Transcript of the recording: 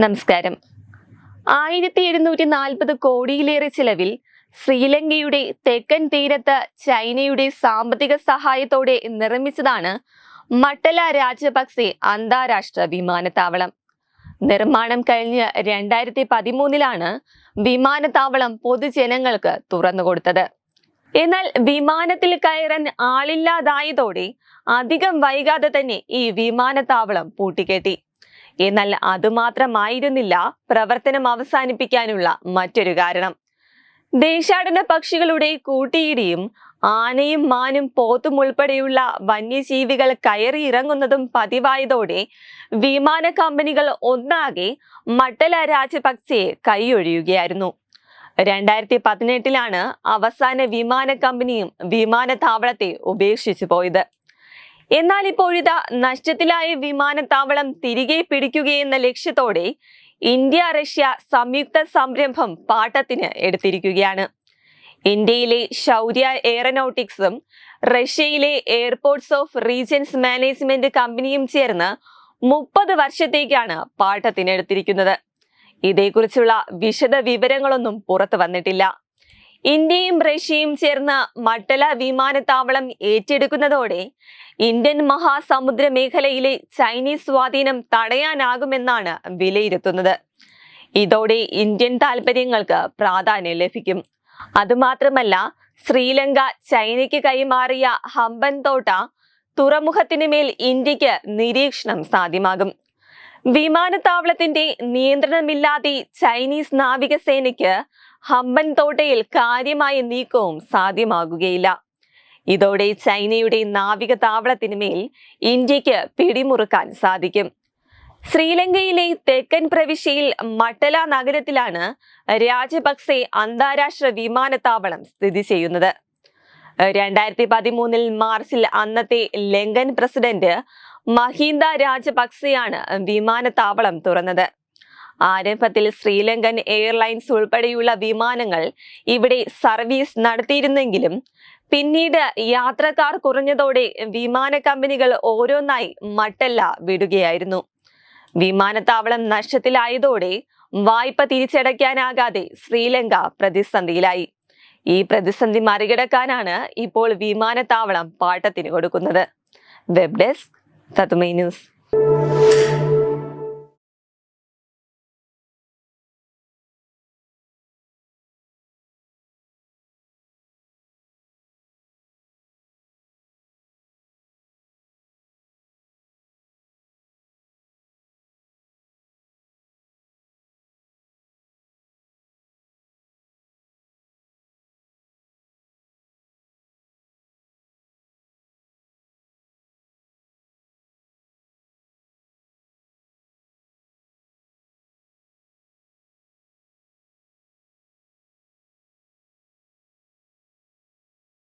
നമസ്കാരം. ആയിരത്തി എഴുന്നൂറ്റി നാൽപ്പത് കോടിയിലേറെ ചിലവിൽ ശ്രീലങ്കയുടെ തെക്കൻ തീരത്ത് ചൈനയുടെ സാമ്പത്തിക സഹായത്തോടെ നിർമ്മിച്ചതാണ് മട്ടല രാജപക്സെ അന്താരാഷ്ട്ര വിമാനത്താവളം. നിർമ്മാണം കഴിഞ്ഞ് രണ്ടായിരത്തി പതിമൂന്നിലാണ് വിമാനത്താവളം പൊതുജനങ്ങൾക്ക് തുറന്നുകൊടുത്തത്. എന്നാൽ വിമാനത്തിൽ കയറാൻ ആളില്ലാതായതോടെ അധികം വൈകാതെ തന്നെ ഈ വിമാനത്താവളം പൂട്ടിക്കെട്ടി. എന്നാൽ അതുമാത്രമായിരുന്നില്ല പ്രവർത്തനം അവസാനിപ്പിക്കാനുള്ള മറ്റൊരു കാരണം. ദേശാടന പക്ഷികളുടെ കൂട്ടിയിടിയും ആനയും മാനും പോത്തും ഉൾപ്പെടെയുള്ള വന്യജീവികൾ കയറി ഇറങ്ങുന്നതും പതിവായതോടെ വിമാന കമ്പനികൾ ഒന്നാകെ മട്ടല രാജപക്സെയെ കൈയൊഴിയുകയായിരുന്നു. രണ്ടായിരത്തി പതിനെട്ടിലാണ് അവസാന വിമാന കമ്പനിയും വിമാനത്താവളത്തെ ഉപേക്ഷിച്ചു പോയത്. എന്നാൽ ഇപ്പോഴിതാ നഷ്ടത്തിലായ വിമാനത്താവളം തിരികെ പിടിക്കുകയെന്ന ലക്ഷ്യത്തോടെ ഇന്ത്യ റഷ്യ സംയുക്ത സംരംഭം പാട്ടത്തിന് എടുത്തിരിക്കുകയാണ്. ഇന്ത്യയിലെ ശൗര്യ എയറോനോട്ടിക്സും റഷ്യയിലെ എയർപോർട്ട്സ് ഓഫ് റീജൻസ് മാനേജ്മെന്റ് കമ്പനിയും ചേർന്ന് മുപ്പത് വർഷത്തേക്കാണ് പാട്ടത്തിന് എടുത്തിരിക്കുന്നത് ഇതേക്കുറിച്ചുള്ള വിശദ വിവരങ്ങളൊന്നും പുറത്തു വന്നിട്ടില്ല. ഇന്ത്യയും റഷ്യയും ചേർന്ന് മട്ടല വിമാനത്താവളം ഏറ്റെടുക്കുന്നതോടെ ഇന്ത്യൻ മഹാസമുദ്ര മേഖലയിലെ ചൈനീസ് സ്വാധീനം തടയാനാകുമെന്നാണ് വിലയിരുത്തുന്നത്. ഇതോടെ ഇന്ത്യൻ താൽപര്യങ്ങൾക്ക് പ്രാധാന്യം ലഭിക്കും. അതുമാത്രമല്ല ശ്രീലങ്ക ചൈനയ്ക്ക് കൈമാറിയ ഹമ്പൻ തോട്ട തുറമുഖത്തിന് മേൽ ഇന്ത്യയ്ക്ക് നിരീക്ഷണം സാധ്യമാകും. വിമാനത്താവളത്തിന്റെ നിയന്ത്രണമില്ലാതെ ചൈനീസ് നാവികസേനയ്ക്ക് ഹമ്പൻ തോട്ടയിൽ കാര്യമായ നീക്കവും സാധ്യമാകുകയില്ല. ഇതോടെ ചൈനയുടെ നാവിക താവളത്തിന് മേൽ ഇന്ത്യയ്ക്ക് പിടിമുറുക്കാൻ സാധിക്കും. ശ്രീലങ്കയിലെ തെക്കൻ പ്രവിശ്യയിൽ മട്ടല നഗരത്തിലാണ് രാജപക്സെ അന്താരാഷ്ട്ര വിമാനത്താവളം സ്ഥിതി ചെയ്യുന്നത്. രണ്ടായിരത്തി പതിമൂന്നിൽ മാർച്ചിൽ അന്നത്തെ ലങ്കൻ പ്രസിഡന്റ് മഹീന്ദ രാജപക്സെയാണ് വിമാനത്താവളം തുറന്നത്. ആരംഭത്തിൽ ശ്രീലങ്കൻ എയർലൈൻസ് ഉൾപ്പെടെയുള്ള വിമാനങ്ങൾ ഇവിടെ സർവീസ് നടത്തിയിരുന്നെങ്കിലും പിന്നീട് യാത്രക്കാർ കുറഞ്ഞതോടെ വിമാന കമ്പനികൾ ഓരോന്നായി മട്ടല്ല വിടുകയായിരുന്നു. വിമാനത്താവളം നഷ്ടത്തിലായതോടെ വായ്പ തിരിച്ചടയ്ക്കാനാകാതെ ശ്രീലങ്ക പ്രതിസന്ധിയിലായി. ഈ പ്രതിസന്ധി മറികടക്കാനാണ് ഇപ്പോൾ വിമാനത്താവളം പാട്ടത്തിന് കൊടുക്കുന്നത്. വെബ് ഡെസ്ക് തത്തുമൈ ന്യൂസ്.